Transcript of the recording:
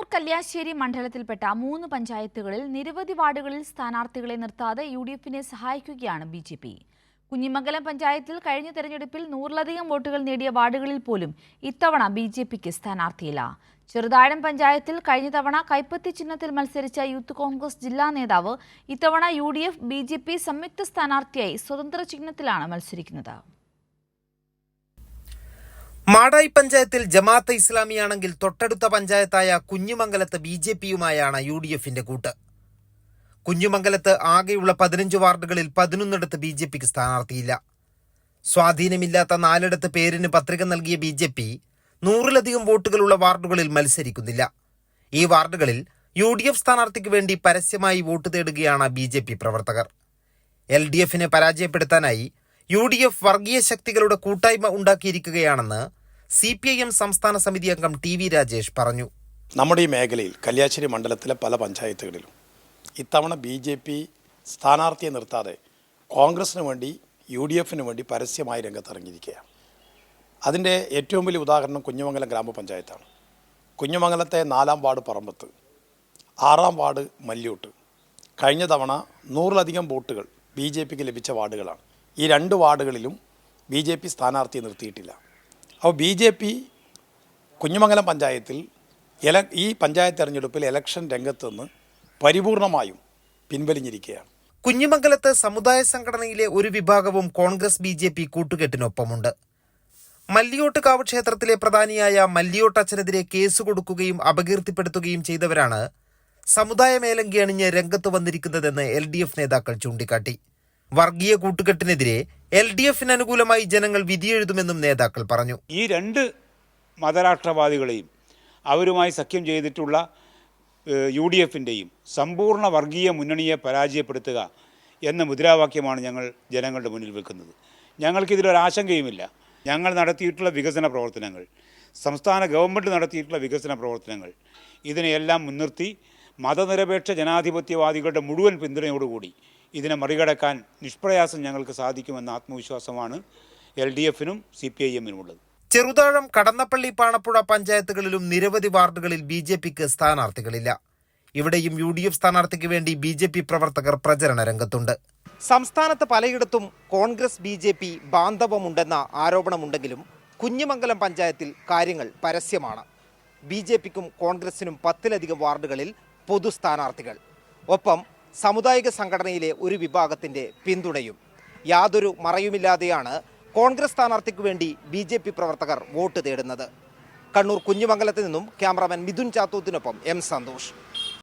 കണ്ണൂർ കല്യാശ്ശേരി മണ്ഡലത്തിൽപ്പെട്ട മൂന്ന് പഞ്ചായത്തുകളിൽ നിരവധി വാർഡുകളിൽ സ്ഥാനാർത്ഥികളെ നിർത്താതെ യു ഡി എഫിനെ സഹായിക്കുകയാണ് ബി ജെ പി. കുഞ്ഞിമംഗലം പഞ്ചായത്തിൽ കഴിഞ്ഞ തെരഞ്ഞെടുപ്പിൽ നൂറിലധികം വോട്ടുകൾ നേടിയ വാർഡുകളിൽ പോലും ഇത്തവണ ബി ജെ പിക്ക് സ്ഥാനാർത്ഥിയില്ല. ചെറുതാഴം പഞ്ചായത്തിൽ കഴിഞ്ഞ തവണ കൈപ്പത്തി ചിഹ്നത്തിൽ മത്സരിച്ച യൂത്ത് കോൺഗ്രസ് ജില്ലാ നേതാവ് ഇത്തവണ U D F B J P സംയുക്ത സ്ഥാനാർത്ഥിയായി സ്വതന്ത്ര ചിഹ്നത്തിലാണ് മത്സരിക്കുന്നത്. മാടായി പഞ്ചായത്തിൽ ജമാഅത്തെ ഇസ്ലാമിയാണെങ്കിൽ തൊട്ടടുത്ത പഞ്ചായത്തായ കുഞ്ഞുമംഗലത്ത് ബി ജെ പിയുമായാണ് യു ഡി എഫിന്റെ കൂട്ട്. കുഞ്ഞുമംഗലത്ത് ആകെയുള്ള പതിനഞ്ച് വാർഡുകളിൽ പതിനൊന്നിടത്ത് ബി ജെ പിക്ക് സ്ഥാനാർത്ഥിയില്ല. സ്വാധീനമില്ലാത്ത നാലിടത്ത് പേരിന് പത്രിക നൽകിയ ബി ജെ പി നൂറിലധികം വോട്ടുകളുള്ള വാർഡുകളിൽ മത്സരിക്കുന്നില്ല. ഈ വാർഡുകളിൽ യു ഡി എഫ് സ്ഥാനാർത്ഥിക്ക് വേണ്ടി പരസ്യമായി വോട്ട് തേടുകയാണ് ബി ജെ പി പ്രവർത്തകർ. എൽ ഡി എഫിനെ പരാജയപ്പെടുത്താനായി യു ഡി എഫ് വർഗീയ ശക്തികളുടെ കൂട്ടായ്മ ഉണ്ടാക്കിയിരിക്കുകയാണെന്ന് സി പി ഐ എം സംസ്ഥാന സമിതി അംഗം ടി വി രാജേഷ് പറഞ്ഞു. നമ്മുടെ ഈ മേഖലയിൽ കല്യാശ്ശേരി മണ്ഡലത്തിലെ പല പഞ്ചായത്തുകളിലും ഇത്തവണ ബി ജെ പി സ്ഥാനാർത്ഥിയെ നിർത്താതെ കോൺഗ്രസിന് വേണ്ടി യു ഡി എഫിന് വേണ്ടി പരസ്യമായി രംഗത്തിറങ്ങിയിരിക്കുകയാണ്. അതിന്റെ ഏറ്റവും വലിയ ഉദാഹരണം കുഞ്ഞുമംഗലം ഗ്രാമപഞ്ചായത്താണ്. കുഞ്ഞുമംഗലത്തെ നാലാം വാർഡ് പറമ്പത്ത് ആറാം വാർഡ് മല്ലിയൂട്ട് കഴിഞ്ഞ തവണ നൂറിലധികം വോട്ടുകൾ ബി ജെ പിക്ക് ലഭിച്ച വാർഡുകളാണ്. ഈ രണ്ട് വാർഡുകളിലും ബി ജെ പി സ്ഥാനാർത്ഥിയെ നിർത്തിയിട്ടില്ല. അപ്പോൾ ബി ജെ പി കുഞ്ഞുമംഗലം പഞ്ചായത്തിൽ എല ഈ പഞ്ചായത്ത് തെരഞ്ഞെടുപ്പിൽ ഇലക്ഷൻ രംഗത്ത് നിന്ന് പരിപൂർണമായും പിൻവലിഞ്ഞിരിക്കുകയാണ്. കുഞ്ഞുമംഗലത്ത് സമുദായ സംഘടനയിലെ ഒരു വിഭാഗവും കോൺഗ്രസ് ബി ജെ പി കൂട്ടുകെട്ടിനൊപ്പമുണ്ട്. മല്ലിയോട്ടുകാവ് ക്ഷേത്രത്തിലെ പ്രധാനിയായ മല്ലിയോട്ടച്ഛനെതിരെ കേസ് കൊടുക്കുകയും അപകീർത്തിപ്പെടുത്തുകയും ചെയ്തവരാണ് സമുദായ മേലങ്കി അണിഞ്ഞ് രംഗത്ത് വന്നിരിക്കുന്നതെന്ന് എൽ ഡി എഫ് നേതാക്കൾ ചൂണ്ടിക്കാട്ടി. വർഗീയ കൂട്ടുകെട്ടിനെതിരെ എൽ ഡി എഫിന് അനുകൂലമായി ജനങ്ങൾ വിധിയെഴുതുമെന്നും നേതാക്കൾ പറഞ്ഞു. ഈ രണ്ട് മതരാഷ്ട്രവാദികളെയും അവരുമായി സഖ്യം ചെയ്തിട്ടുള്ള യു ഡി എഫിന്റെയും സമ്പൂർണ വർഗീയ മുന്നണിയെ പരാജയപ്പെടുത്തുക എന്ന മുദ്രാവാക്യമാണ് ഞങ്ങൾ ജനങ്ങളുടെ മുന്നിൽ വെക്കുന്നത്. ഞങ്ങൾക്കിതിലൊരാശങ്കയുമില്ല ഞങ്ങൾ നടത്തിയിട്ടുള്ള വികസന പ്രവർത്തനങ്ങൾ സംസ്ഥാന ഗവൺമെന്റ് നടത്തിയിട്ടുള്ള വികസന പ്രവർത്തനങ്ങൾ ഇതിനെയെല്ലാം മുൻനിർത്തി മതനിരപേക്ഷ ജനാധിപത്യവാദികളുടെ മുഴുവൻ പിന്തുണയോടുകൂടി ഇതിനെ മറികടക്കാൻ നിഷ്പ്രയാസം ഞങ്ങൾക്ക് സാധിക്കുമെന്ന ആത്മവിശ്വാസമാണ് എൽ ഡി എഫിനും സി പി ഐ എമ്മിനുമുള്ളത് ചെറുതാഴം കടന്നപ്പള്ളി പാണപ്പുഴ പഞ്ചായത്തുകളിലും നിരവധി വാർഡുകളിൽ ബി ജെ പിക്ക് സ്ഥാനാർത്ഥികളില്ല. ഇവിടെയും യു ഡി എഫ് സ്ഥാനാർത്ഥിക്ക് വേണ്ടി ബി ജെ പി പ്രവർത്തകർ പ്രചരണ രംഗത്തുണ്ട്. സംസ്ഥാനത്ത് പലയിടത്തും കോൺഗ്രസ് ബി ജെ പി ബാന്ധവമുണ്ടെന്ന ആരോപണമുണ്ടെങ്കിലും കുഞ്ഞിമംഗലം പഞ്ചായത്തിൽ കാര്യങ്ങൾ പരസ്യമാണ്. ബി ജെ പിക്കും കോൺഗ്രസിനും പത്തിലധികം വാർഡുകളിൽ പൊതു സ്ഥാനാർത്ഥികൾ. ഒപ്പം സാമുദായിക സംഘടനയിലെ ഒരു വിഭാഗത്തിന്റെ പിന്തുണയും യാതൊരു മറയുമില്ലാതെയാണ് കോൺഗ്രസ് സ്ഥാനാർത്ഥിക്ക് വേണ്ടി ബി ജെ പി പ്രവർത്തകർ വോട്ട് തേടുന്നത്. കണ്ണൂർ കുഞ്ഞുമംഗലത്ത് നിന്നും ക്യാമറാമാൻ മിഥുൻ ചാത്തൂത്തിനൊപ്പം എം സന്തോഷ്.